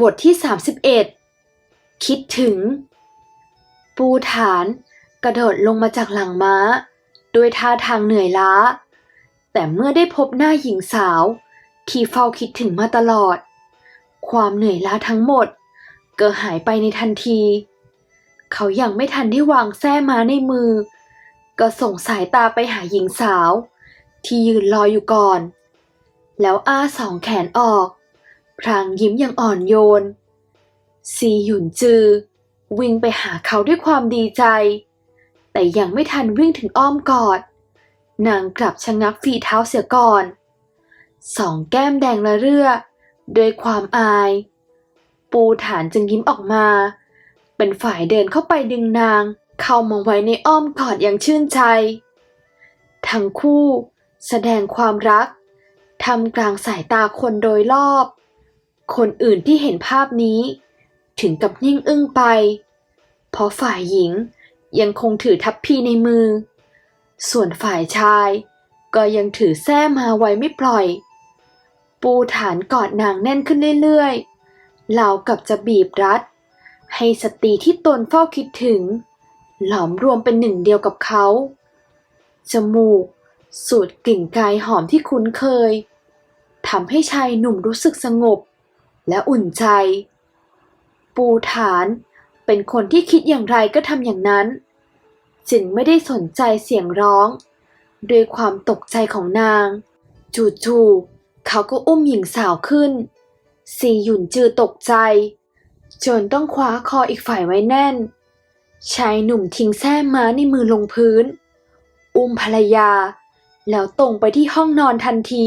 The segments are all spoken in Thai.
บทที่ 31 คิดถึง ปูฐานกระโดดลงมาจากหลังม้า ด้วยท่าทางเหนื่อยล้า แต่เมื่อได้พบหน้าหญิงสาว ที่เฝ้าคิดถึงมาตลอด ความเหนื่อยล้าทั้งหมด ก็หายไปในทันที เขายังไม่ทันได้วางแส้มาในมือ ก็ส่งสายตาไปหาหญิงสาว ที่ยืนรออยู่ก่อน แล้วอ้าสองแขนออก พรางยิ้มอย่างอ่อนโยน ซีหยุนจือ วิ่งไปหาเขาด้วยความดีใจ แต่ยังไม่ทันวิ่งถึงอ้อมกอด นางกลับชะงักฝีเท้าเสียก่อน สองแก้มแดงละเรื่อด้วยความอาย ปูฐานจึงยิ้มออกมา เป็นฝ่ายเดินเข้าไปดึงนาง เข้ามาไว้ในอ้อมกอดอย่างชื่นใจ ทั้งคู่แสดงความรักทำกลางสายตาคนโดยรอบ คนอื่นที่เห็นภาพนี้ ถึงกับนิ่งอึ้งไป เพราะฝ่ายหญิงยังคงถือทัพพีในมือ ส่วนฝ่ายชายก็ยังถือแส้มาไว้ไม่ปล่อย ปูฐานกอดนางแน่นขึ้นเรื่อยๆเหล่ากับจะบีบรัด ให้สตรีที่ตนเฝ้าคิดถึง หลอมรวมเป็นหนึ่งเดียวกับเขา จมูก สูดกลิ่นกายหอมที่คุ้นเคยทำให้ชายหนุ่มรู้สึกสงบ และอุ่นใจ ปูฐานเป็นคนที่คิดอย่างไรก็ทำอย่างนั้น จึงไม่ได้สนใจเสียงร้องด้วยความตกใจของนาง จู่ๆเขาก็อุ้มหญิงสาวขึ้นซีหยุนจือตกใจ จนต้องคว้าคออีกฝ่ายไว้แน่น ชายหนุ่มทิ้งแส้ม้าในมือลงพื้น อุ้มภรรยา แล้วตรงไปที่ห้องนอนทันที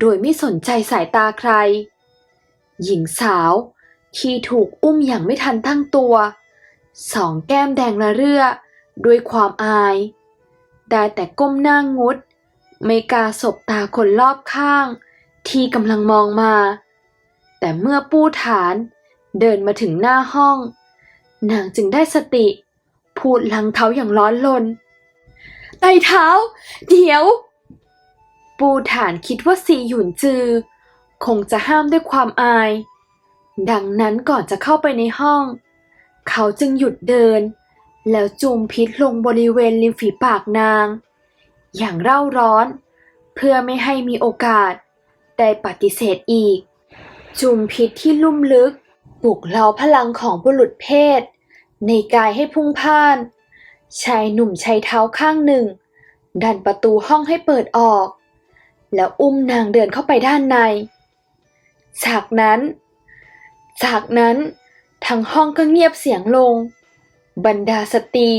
โดยไม่สนใจสายตาใคร หญิงสาว ที่ถูกอุ้มอย่างไม่ทันตั้งตัว สองแก้มแดงระเรื่อด้วยความอาย ได้แต่ก้มหน้างงุด ไม่กล้าสบตาคนรอบข้าง ที่กำลังมองมา แต่เมื่อปู้ฐานเดินมาถึงหน้าห้อง นางจึงได้สติ พูดลังเขาอย่างร้อนลนไต่เท้า เดี๋ยว ปูฐานคิดว่าซีหยุนจือ คงจะห้ามด้วยความอาย ดังนั้นก่อนจะเข้าไปในห้อง เขาจึงหยุดเดิน แล้วจูมพิษลงบริเวณริมฝีปากนาง อย่างเร่าร้อน เพื่อไม่ให้มีโอกาส ได้ปฏิเสธอีก จูมพิษที่ลุ่มลึกปลุกเร้าพลังของบุรุษเพศ ในกายให้พุ่งพ่านชายหนุ่มใช้เท้าข้างหนึ่ง ดันประตูห้องให้เปิดออก แล้วอุ้มนางเดินเข้าไปด้านใน จากนั้น จากนั้นทั้งห้องก็เงียบเสียงลง บรรดาสตรี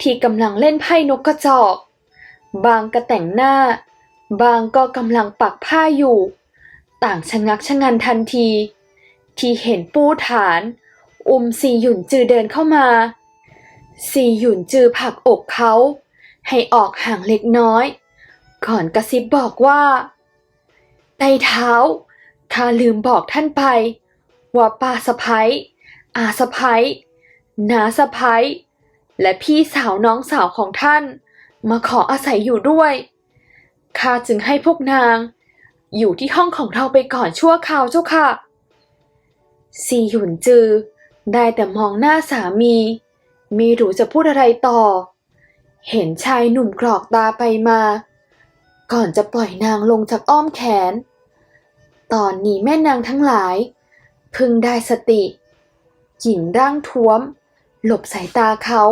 ที่กำลังเล่นไพ่นกกระจอก บางก็แต่งหน้า บางก็กำลังปักผ้าอยู่ ต่างชะงักชะงันทันที ที่เห็นปูฐาน อุ้มซีหยุนจือเดินเข้ามาซีหยุนจือผลักอกเขา ให้ออกห่างเล็กน้อย ก่อนกระซิบบอกว่าไต่เท้า ข้าลืมบอกท่านไป ว่าป้าสะพ้ยอาสะพ้ยน้าสะพ้ยและพี่สาวน้องสาวของท่าน มาขออาศัยอยู่ด้วยข้าจึงให้พวกนาง อยู่ที่ห้องของเราไปก่อนชั่วคราวเจ้าค่ะซีหยุนจือ ได้แต่มองหน้าสามี ไม่รู้จะพูดอะไรต่อ เห็นชายหนุ่มกรอกตาไปมา ก่อนจะปล่อยนางลงจากอ้อมแขน ตอนนี้แม่นางทั้งหลาย พึงได้สติ หญิงร่างท้วม หลบสายตาเขา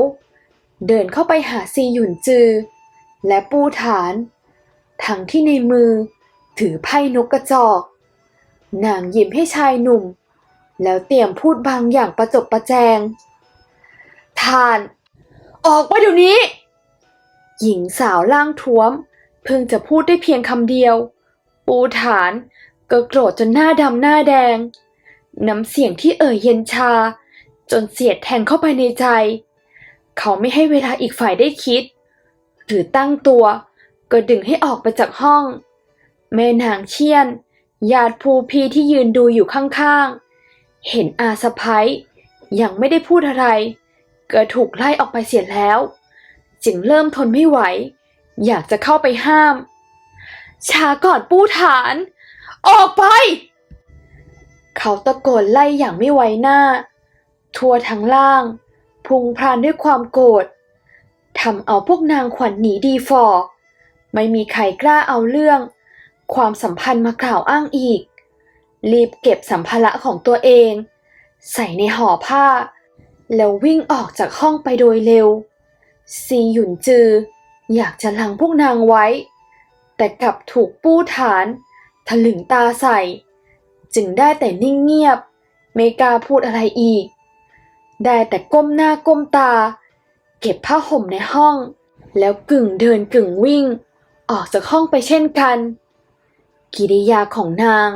เดินเข้าไปหาซีหยุนจือ และปูฐาน ทั้งที่ในมือถือไพ่นกกระจอก นางยิ้มให้ชายหนุ่ม แล้วเตรียมพูดบางอย่างประจบประแจงท่าน ออกไปเดี๋ยวนี้ หญิงสาวร่างท้วม เพิ่งจะพูดได้เพียงคำเดียว ปูฐาน ก็โกรธจนหน้าดำหน้าแดง น้ำเสียงที่เอ่ยเย็นชา จนเสียดแทงเข้าไปในใจ เขาไม่ให้เวลาอีกฝ่ายได้คิด หรือตั้งตัว ก็ดึงให้ออกไปจากห้อง แม่นางเชียนญาติภูพีที่ยืนดูอยู่ข้างๆ เห็นอาสะพ้ยยังไม่ได้พูดอะไร ก็ถูกไล่ออกไปเสียแล้ว จึงเริ่มทนไม่ไหว อยากจะเข้าไปห้าม ช้าก่อนปู้ฐาน ออกไป เขาตะโกนไล่อย่างไม่ไว้หน้า ทั่วทั้งล่าง พุงพรานด้วยความโกรธทำเอาพวกนางขวัญหนีดีฟอไม่มีใครกล้าเอาเรื่อง ความสัมพันธ์มากล่าวอ้างอีก รีบเก็บสัมภาระของตัวเอง ใส่ในห่อผ้า แล้ววิ่งออกจากห้องไปโดยเร็ว ซีหยุนจือ อยากจะลังพวกนางไว้ แต่กลับถูกปู้ฐาน ถลึงตาใส่ จึงได้แต่นิ่งเงียบ ไม่กล้าพูดอะไรอีก ได้แต่ก้มหน้าก้มตา เก็บผ้าห่มในห้อง แล้วกึ่งเดินกึ่งวิ่ง ออกจากห้องไปเช่นกัน กิริยาของนาง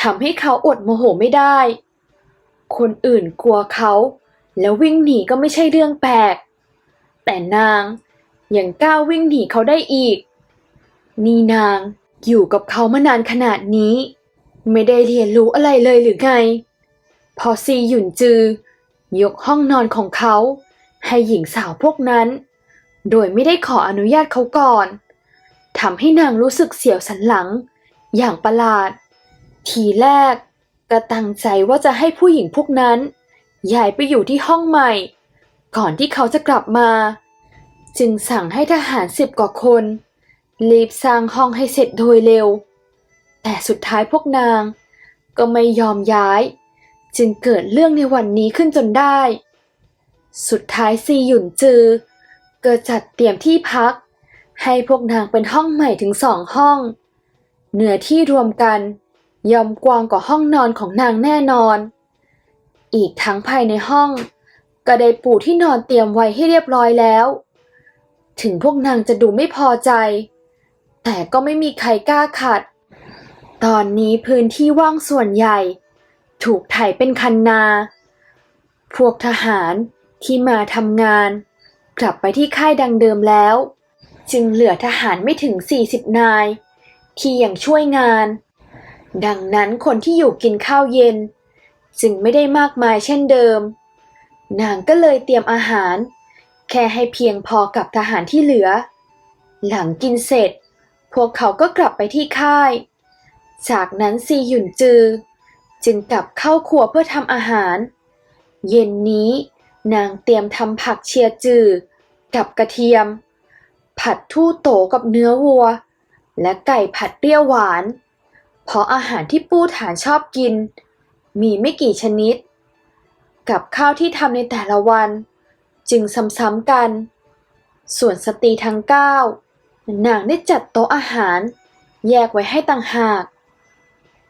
ทำให้เขาอดโมโหไม่ได้ คนอื่นกลัวเขา แล้ววิ่งหนีก็ไม่ใช่เรื่องแปลก แต่นางยังกล้าวิ่งหนีเขาได้อีก นี่นาง อยู่กับเขามานานขนาดนี้ ไม่ได้เรียนรู้อะไรเลยหรือไง พอซีหยุนจือ ยกห้องนอนของเขา ให้หญิงสาวพวกนั้น โดยไม่ได้ขออนุญาตเขาก่อนทำให้นางรู้สึกเสียวสันหลัง อย่างประหลาด ทีแรกก็ตั้งใจว่าจะให้ผู้หญิงพวกนั้นย้ายไปอยู่ที่ห้องใหม่ ก่อนที่เขาจะกลับมา จึงสั่งให้ทหารสิบกว่าคน รีบสร้างห้องให้เสร็จโดยเร็ว แต่สุดท้ายพวกนางก็ไม่ยอมย้าย จึงเกิดเรื่องในวันนี้ขึ้นจนได้ สุดท้ายซีหยุนจือ ก็จัดเตรียมที่พัก ให้พวกนางเป็นห้องใหม่ถึงสองห้อง เหนือที่รวมกันยอมกว้างกว่าห้องนอนของนางแน่นอน อีกทั้งภายในห้อง ก็ได้ปูที่นอนเตรียมไว้ให้เรียบร้อยแล้ว ถึงพวกนางจะดูไม่พอใจ แต่ก็ไม่มีใครกล้าขัด ตอนนี้พื้นที่ว่างส่วนใหญ่ ถูกไถเป็นคันนา พวกทหารที่มาทำงาน กลับไปที่ค่ายดังเดิมแล้ว จึงเหลือทหารไม่ถึง 40 นาย ที่ยังช่วยงาน ดังนั้นคนที่อยู่กินข้าวเย็น จึงไม่ได้มากมายเช่นเดิม นางก็เลยเตรียมอาหาร แค่ให้เพียงพอกับทหารที่เหลือ หลังกินเสร็จ พวกเขาก็กลับไปที่ค่าย จากนั้นซีหยุนจือ จึงกลับเข้าครัวเพื่อทำอาหาร เย็นนี้นางเตรียมทำผักเชียจือ กับกระเทียม ผัดทู่โตกับเนื้อวัว และไก่ผัดเปรี้ยวหวาน เพราะอาหารที่ปูฐานชอบกิน มีไม่กี่ชนิด กับข้าวที่ทำในแต่ละวัน จึงซ้ำๆกัน ส่วนสตรีทั้งเก้า นางได้จัดโต๊ะอาหาร แยกไว้ให้ต่างหาก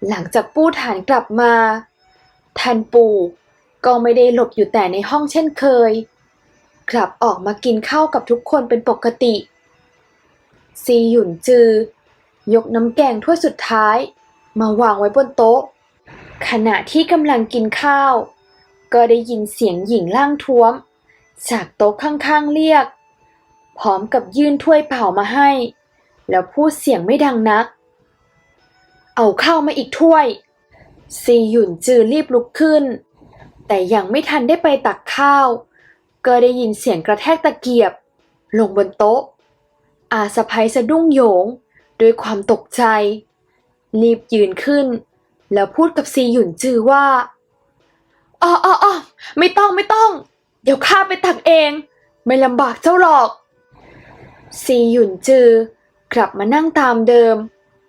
หลังจากปูฐานกลับมาทันปู่ก็ไม่ได้หลบอยู่แต่ในห้องเช่นเคย กลับออกมากินข้าวกับทุกคนเป็นปกติ ซีหยุนจือ ยกน้ำแกงถ้วยสุดท้าย มาวางไว้บนโต๊ะ ขณะที่กำลังกินข้าว ก็ได้ยินเสียงหญิงล่างท้วม จากโต๊ะข้างๆเรียก พร้อมกับยื่นถ้วยเปล่ามาให้ แล้วพูดเสียงไม่ดังนัก เอาข้าวมาอีกถ้วย ซีหยุนจือรีบลุกขึ้น แต่ยังไม่ทันได้ไปตักข้าว ก็ได้ยินเสียงกระแทกตะเกียบ ลงบนโต๊ะ อาสะพ้ยสะดุ้งโหยงด้วยความตกใจ รีบยืนขึ้น แล้วพูดกับซีหยุนจือว่าอ๋ออ๋อออไม่ต้องไม่ต้อง เดี๋ยวข้าไปตักเอง ไม่ลำบากเจ้าหรอก ซีหยุนจือกลับมานั่งตามเดิม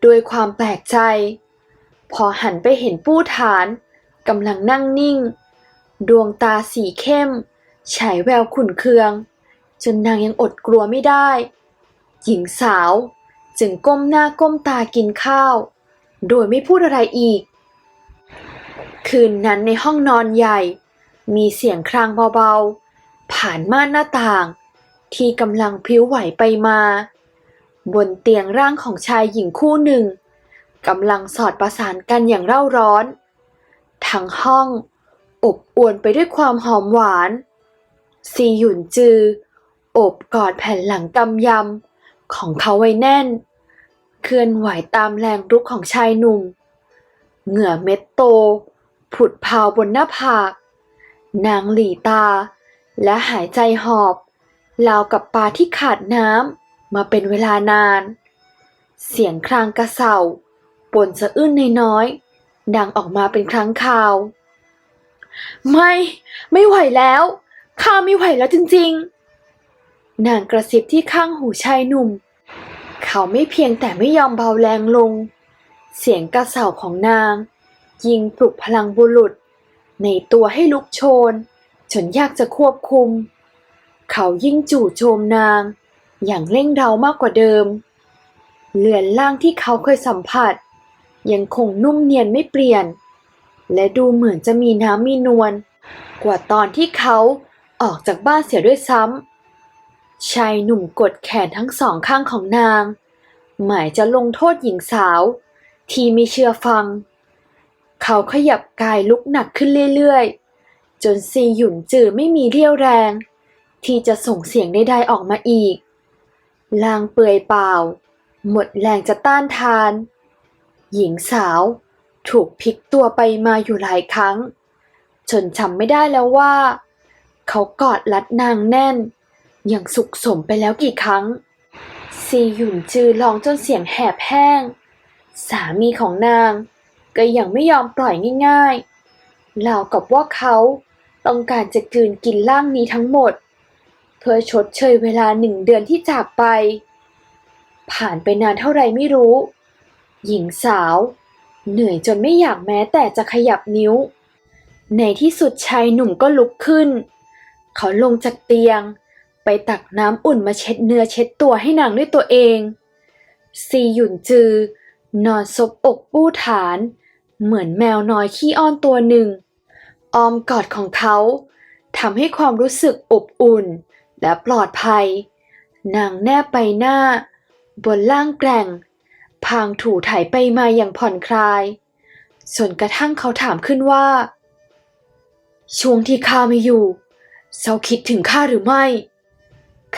ด้วยความแปลกใจ พอหันไปเห็นปู้ฐานกำลังนั่งนิ่ง ดวงตาสีเข้มฉายแววขุ่นเคือง จนนางยังอดกลัวไม่ได้ หญิงสาวจึงก้มหน้าก้มตากินข้าว โดยไม่พูดอะไรอีก คืนนั้นในห้องนอนใหญ่ มีเสียงครางเบาๆ ผ่านม่านหน้าต่าง ที่กำลังพิ้วไหวไปมา บนเตียงร่างของชายหญิงคู่หนึ่งกำลังสอดประสานกันอย่างเร่าร้อน ทั้งห้องอบอวลไปด้วยความหอมหวาน ซีหยุนจือ อบกอดแผ่นหลังกำยำของเขาไว้แน่น เคลื่อนไหวตามแรงรุกของชายหนุ่ม เหงื่อเม็ดโต ผุดพาวบนหน้าผาก นางหลีตา และหายใจหอบ ราวกับปลาที่ขาดน้ำมาเป็นเวลานาน เสียงครางกระเสาปนสะอื้นน้อยๆดังออกมาเป็นครั้งคราว ไม่ไม่ไหวแล้วข้าไม่ไหวแล้วจริงๆ นางกระซิบที่ข้างหูชายหนุ่ม เขาไม่เพียงแต่ไม่ยอมเบาแรงลง เสียงกระเสาของนาง ยิงปลุกพลังบุรุษ ในตัวให้ลุกโชนจนยากจะควบคุม เขายิ่งจู่โจมนาง อย่างเร่งเร้ามากกว่าเดิม เลือนล่างที่เขาเคยสัมผัส ยังคงนุ่มเนียนไม่เปลี่ยน และดูเหมือนจะมีน้ำมีนวลกว่าตอนที่เขาออกจากบ้านเสียด้วยซ้ำชายหนุ่มกดแขนทั้งสองข้างของนาง หมายจะลงโทษหญิงสาว ที่ไม่เชื่อฟัง เขาขยับกายลุกหนักขึ้นเรื่อยๆ จนซีหยุ่นจือไม่มีเรี่ยวแรง ที่จะส่งเสียงใดๆออกมาอีกลางเปื่อยเปล่า หมดแรงจะต้านทาน หญิงสาวถูกพลิกตัวไปมาอยู่หลายครั้ง จนจำไม่ได้แล้วว่า เขากอดรัดนางแน่น อย่างสุขสมไปแล้วกี่ครั้ง ซีหยุ่นจือร้องจนเสียงแหบแห้ง สามีของนางก็ยังไม่ยอมปล่อยง่ายๆราวกับว่าเขาต้องการจะกลืนกินร่างนี้ทั้งหมด เพื่อชดเชยเวลาหนึ่งเดือนที่จากไป ผ่านไปนานเท่าไรไม่รู้ หญิงสาว เหนื่อยจนไม่อยากแม้แต่จะขยับนิ้ว ในที่สุดชายหนุ่มก็ลุกขึ้น เขาลงจากเตียง ไปตักน้ำอุ่นมาเช็ดเนื้อเช็ดตัวให้นางด้วยตัวเอง ซีหยุ่นจือ นอนซบอกปู้ฐาน เหมือนแมวน้อยขี้อ้อนตัวหนึ่ง ออมกอดของเขาทำให้ความรู้สึกอบอุ่น และปลอดภัย นางแนบไปหน้า บนล่างแกร่ง พางถูไถไปมาอย่างผ่อนคลายจนกระทั่งเขาถามขึ้นว่า ช่วงที่ข้าไม่อยู่เจ้าคิดถึงข้าหรือไม่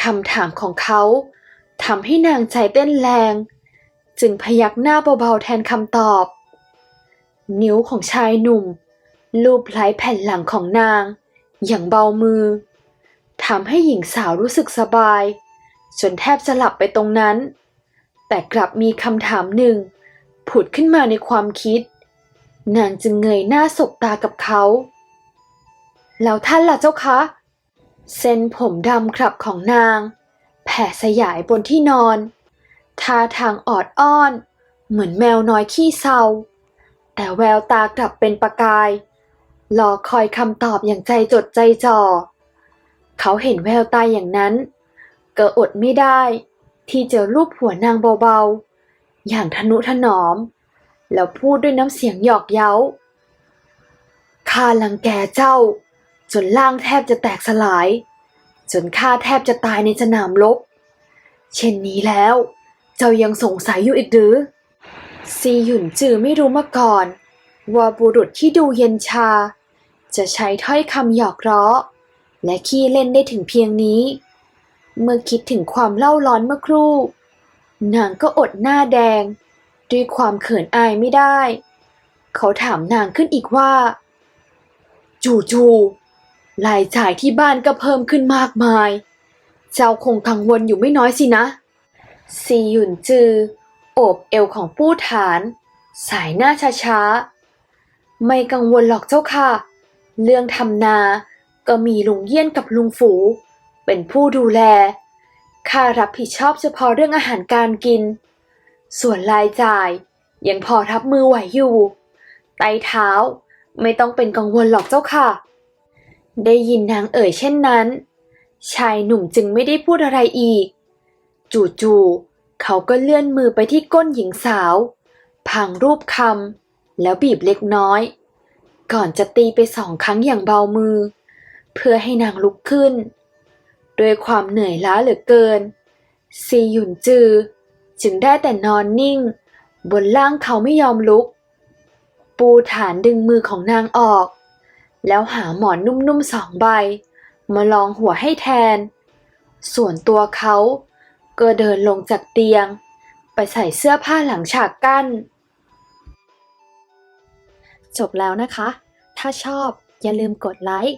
คำถามของเขาทำให้นางใจเต้นแรง จึงพยักหน้าเบาๆแทนคำตอบ นิ้วของชายหนุ่ม ลูบไล้แผ่นหลังของนาง อย่างเบามือ ทำให้หญิงสาวรู้สึกสบาย จนแทบจะหลับไปตรงนั้น แต่กลับมีคำถามหนึ่ง ผุดขึ้นมาในความคิด นางจึงเงยหน้าสบตากับเขา แล้วท่านล่ะเจ้าคะ เส้นผมดำครับของนาง แผ่สยายบนที่นอนท่าทางออดอ้อน เหมือนแมวน้อยขี้เศร้า แต่แววตากลับเป็นประกายรอคอยคำตอบอย่างใจจดใจจ่อ เขาเห็นแววตายอย่างนั้น ก็อดไม่ได้ ที่จะรูปหัวนางเบาๆ อย่างทนุถนอม แล้วพูดด้วยน้ำเสียงหยอกเย้าข้าลังแกเจ้า จนล่างแทบจะแตกสลาย จนข้าแทบจะตายในสนามรบเช่นนี้แล้ว เจ้ายังสงสัยอยู่อีกหรือ ซีหยุ่นจือไม่รู้มาก่อน ว่าบุรุษที่ดูเย็นชา จะใช้ถ้อยคำหยอกล้อ และขี้เล่นได้ถึงเพียงนี้ เมื่อคิดถึงความเล่าร้อนเมื่อครู่ นางก็อดหน้าแดง ด้วยความเขินอายไม่ได้ เขาถามนางขึ้นอีกว่า จู่ๆรายจ่ายที่บ้านก็เพิ่มขึ้นมากมาย เจ้าคงกังวลอยู่ไม่น้อยสินะ ซีหยุนจือ โอบเอวของปู้ฐาน สายหน้าช้าๆ ไม่กังวลหรอกเจ้าค่ะ เรื่องทำนา ก็มีลุงเยี่ยนกับลุงฝู เป็นผู้ดูแลข้ารับผิดชอบเฉพาะเรื่องอาหารการกิน ส่วนรายจ่ายยังพอรับมือไหวอยู่ ไต้เท้าไม่ต้องเป็นกังวลหรอกเจ้าค่ะ ได้ยินนางเอ่ยเช่นนั้น ชายหนุ่มจึงไม่ได้พูดอะไรอีก จู่ๆเขาก็เลื่อนมือไปที่ก้นหญิงสาวพางรูปคำแล้วบีบเล็กน้อย ก่อนจะตีไปสองครั้งอย่างเบามือ เพื่อให้นางลุกขึ้น ด้วยความเหนื่อยล้าเหลือเกิน ซีหยุนจือ จึงได้แต่นอนนิ่ง บนล่างเขาไม่ยอมลุก ปูฐานดึงมือของนางออก แล้วหาหมอนนุ่มๆสองใบ มาลองหัวให้แทน ส่วนตัวเขาก็เดินลงจากเตียง ไปใส่เสื้อผ้าหลังฉากกั้น จบแล้วนะคะ ถ้าชอบอย่าลืมกดไลค์